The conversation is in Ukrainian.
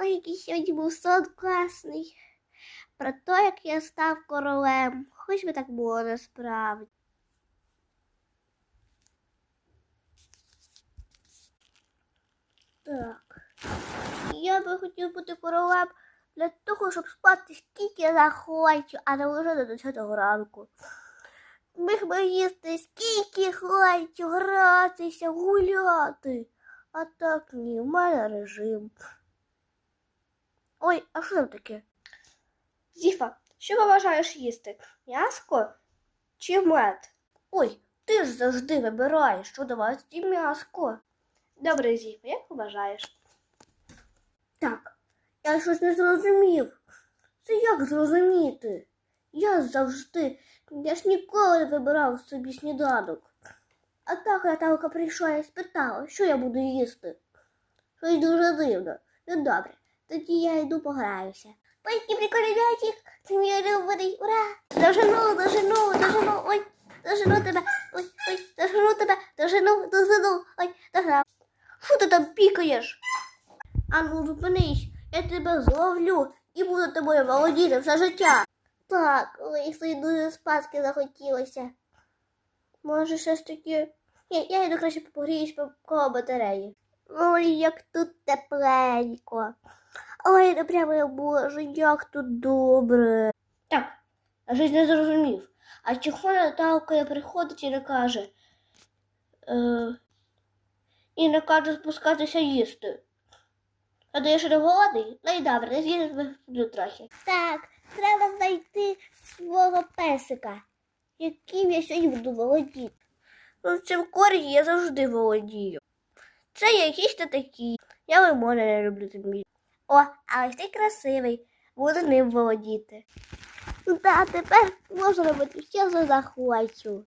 Ой, який сьогодні був сон класний. Про те, як я став королем. Хоч би так було насправді. Так. Я би хотів бути королем для того, щоб спати скільки я захочу, а не лежати до 10 ранку. Міг би їсти скільки хочу, гратися, гуляти. А так ні, в мене режим. Ой, а що там таке? Зіфа, що побажаєш їсти? М'яско чи мед? Ой, ти ж завжди вибираєш, що давати м'яско. Добре, Зіфа, як побажаєш? Так, я щось не зрозумів. Це як зрозуміти? Я завжди, я ж ніколи не вибирав собі сніданок. А так Наталка прийшла і спитала, що я буду їсти. Щось дуже дивно. Ну добре, тоді я йду пограюся. Ой, який прикольний м'ячик, це мій улюблений, ура! Дожену, дожену, дожену, ой, дожену тебе, ой, ой, дожену тебе, дожену, дожену, ой, дожену. Що ти там пікаєш? А ну зупинись, я тебе зловлю і буду тобою володіти все життя. Так, ой, дуже спадки захотілося. Може, щось таке. Ні, я йду краще погріюсь по батареї. Ой, як тут тепленько. Ой, ну прямо боже, як тут добре. Так, а щось не зрозумів. А чого Наталка приходить і не каже? Е, і не каже спускатися їсти. А ти ще не голодний? Ну і добре, не з'їду трохи. Так, треба знайти свого песика, яким я сьогодні буду володіти. Ну, цим коргі я завжди володію. Це якісь то такі. Я лимони не люблю тобі. О, а ось ти красивий. Буду ним володіти. Та тепер можу робити все, що захочу.